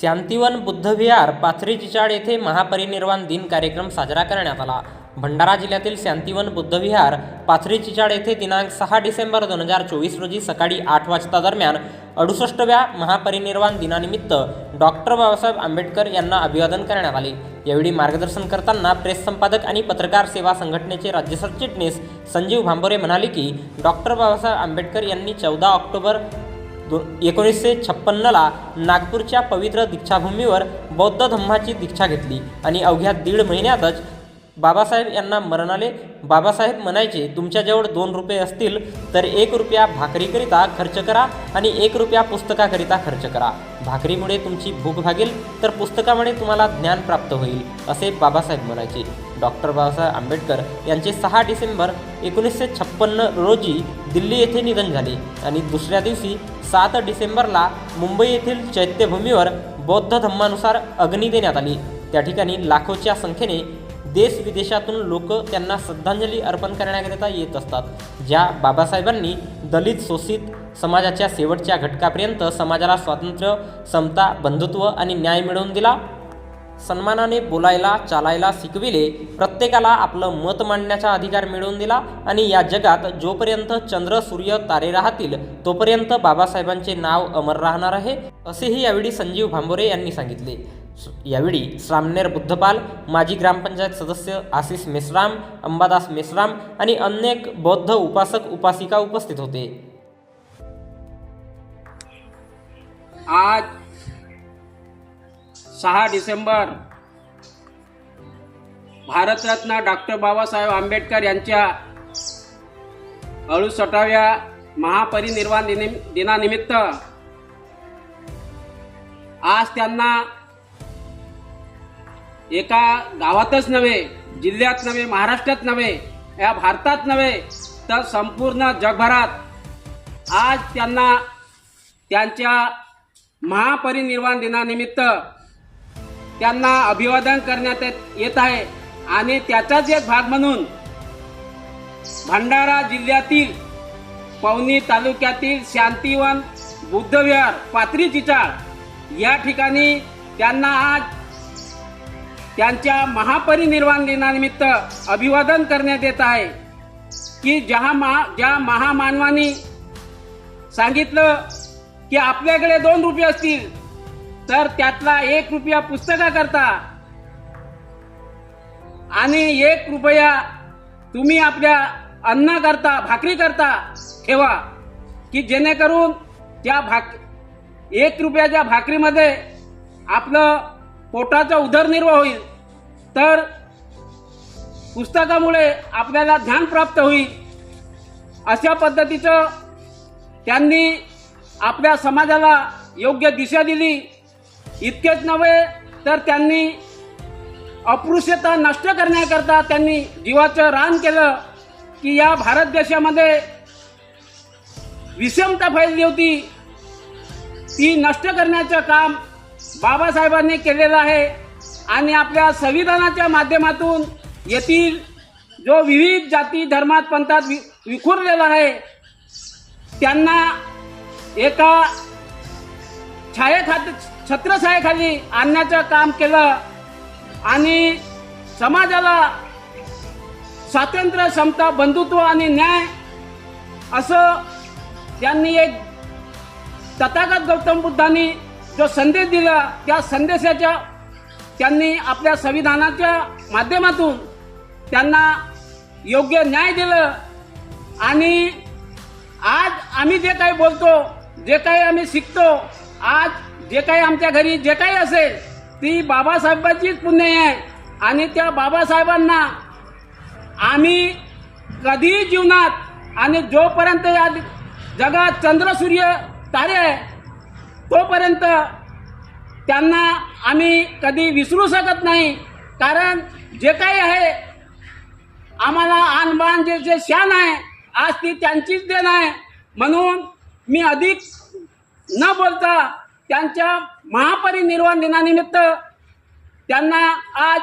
शांतिवन बुद्धविहार पाथरी चिचाड येथे महापरिनिर्वाण दिन कार्यक्रम साजरा करण्यात आला. भंडारा जिल्ह्यातील शांतिवन बुद्धविहार पाथरी चिचाड येथे दिनांक सहा डिसेंबर दोन हजार चोवीस रोजी सकाळी आठ वाजता दरम्यान अडुसष्टव्या महापरिनिर्वाण दिनानिमित्त डॉक्टर बाबासाहेब आंबेडकर यांना अभिवादन करण्यात आले. यावेळी मार्गदर्शन करताना प्रेस संपादक आणि पत्रकार सेवा संघटनेचे राज्य सरचिटणीस संजीव भांबोरे म्हणाले की डॉक्टर बाबासाहेब आंबेडकर यांनी चौदा ऑक्टोबर दोन एकोणीसशे छप्पन्नला नागपूरच्या पवित्र दीक्षाभूमीवर बौद्ध धम्माची दीक्षा घेतली आणि अवघ्या दीड महिन्यातच बाबासाहेब यांना मरण आले बाबासाहेब म्हणायचे तुमच्याजवळ दोन रुपये असतील तर एक रुपया भाकरीकरिता खर्च करा आणि एक रुपया पुस्तकाकरिता खर्च करा. भाकरीमुळे तुमची भूक भागेल तर पुस्तकामुळे तुम्हाला ज्ञान प्राप्त होईल असे बाबासाहेब म्हणायचे. डॉक्टर बाबासाहेब आंबेडकर यांचे सहा डिसेंबर एकोणीसशे छप्पन्न रोजी दिल्ली येथे निधन झाले. आणि दुसऱ्या दिवशी सात डिसेंबरला मुंबई येथील चैत्यभूमीवर बौद्ध धम्मानुसार अग्नी देण्यात आली. त्या ठिकाणी लाखोच्या संख्येने देश विदेशातून लोक त्यांना श्रद्धांजली अर्पण करण्याकरिता येत असतात. ज्या बाबासाहेबांनी दलित शोषित समाजाच्या शेवटच्या घटकापर्यंत समाजाला स्वातंत्र्य समता बंधुत्व आणि न्याय मिळवून दिला सन्मानाने बोलायला चालायला शिकविले. प्रत्येकाला आपलं मत मांडण्याचा अधिकार मिळवून दिला आणि या जगात जोपर्यंत चंद्र सूर्य तारे राहतील तोपर्यंत बाबासाहेबांचे नाव अमर राहणार आहे असेही यावेळी संजीव भांबोरे यांनी सांगितले. यावेळी श्रामनेर बुद्धपाल माजी ग्रामपंचायत सदस्य आशिष मेश्राम अंबादास मेश्राम आणि अनेक बौद्ध उपासक उपासिका उपस्थित होते. आज सहा डिसेंबर. भारतरत्न डॉक्टर बाबासाहेब आंबेडकर यांच्या अडुसष्टाव्या महापरिनिर्वाण दिनानिमित्त आज त्यांना एका गावातच नव्हे जिल्ह्यात नव्हे महाराष्ट्रात नव्हे या भारतात नव्हे तर संपूर्ण जगभरात आज त्यांना त्यांच्या महापरिनिर्वाण दिनानिमित्त त्यांना अभिवादन करण्यात येत- येत आहे. आणि त्याचाच एक भाग म्हणून भंडारा जिल्ह्यातील पवनी तालुक्यातील शांतिवन बुद्धविहार पात्री चिचाळ या ठिकाणी त्यांना आज त्यांच्या महापरिनिर्वाण दिनानिमित्त अभिवादन करण्यात येत आहे. की ज्या महा ज्या महामानवानी सांगितलं की आपल्याकडे दोन रुपये असतील तर त्यातला एक रुपया पुस्तकाकरता. आणि एक रुपया तुम्ही आपल्या अन्न करता भाकरी करता ठेवा. की जेणेकरून त्या भाक एक रुपयाच्या भाकरीमध्ये आपलं पोटाचा उदरनिर्वाह होईल. तर पुस्तकामुळे आपल्याला ज्ञान प्राप्त होईल. अशा पद्धतीचं त्यांनी आपल्या समाजाला योग्य दिशा दिली. इतकेच नव्हे तर त्यांनी अपृश्यता नष्ट करण्याकरता त्यांनी जीवाचं रान केलं की या भारत देशामध्ये विषमता फैलली होती. ती नष्ट करण्याचं काम बाबासाहेबांनी केलेलं आहे आणि आपल्या संविधानाच्या माध्यमातून येथील जो विविध जाती धर्मात पंथात वि विखुरलेला आहे त्यांना एका छायेखात छत्रसायाखाली आणण्याचं काम केलं आणि समाजाला स्वातंत्र्य समता बंधुत्व आणि न्याय असं त्यांनी एक तथागत गौतम बुद्धांनी जो संदेश दिला त्या संदेशाच्या त्यांनी आपल्या संविधानाच्या माध्यमातून त्यांना योग्य न्याय दिलं. आणि आज आम्ही जे काही बोलतो जे काही आम्ही शिकतो आज जे काही आमच्या घरी जे काही असेल ती बाबासाहेबांचीच पुण्य आहे. आणि त्या बाबासाहेबांना आम्ही कधीही जीवनात आणि जोपर्यंत या जगात चंद्र सूर्य तारे आहे तोपर्यंत त्यांना आम्ही कधी विसरू शकत नाही. कारण जे काही आहे आम्हाला आणबाण जे जे शान आहे आज ती त्यांचीच देण आहे. म्हणून मी अधिक न बोलता त्यांच्या महापरिनिर्वाण दिनानिमित्त त्यांना आज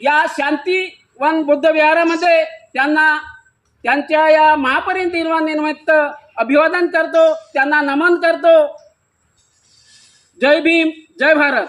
या शांतीवन बुद्ध विहारामध्ये त्यांना त्यांच्या या महापरिनिर्वाण दिनानिमित्त अभिवादन करतो त्यांना नमन करतो. जय भीम जय भारत.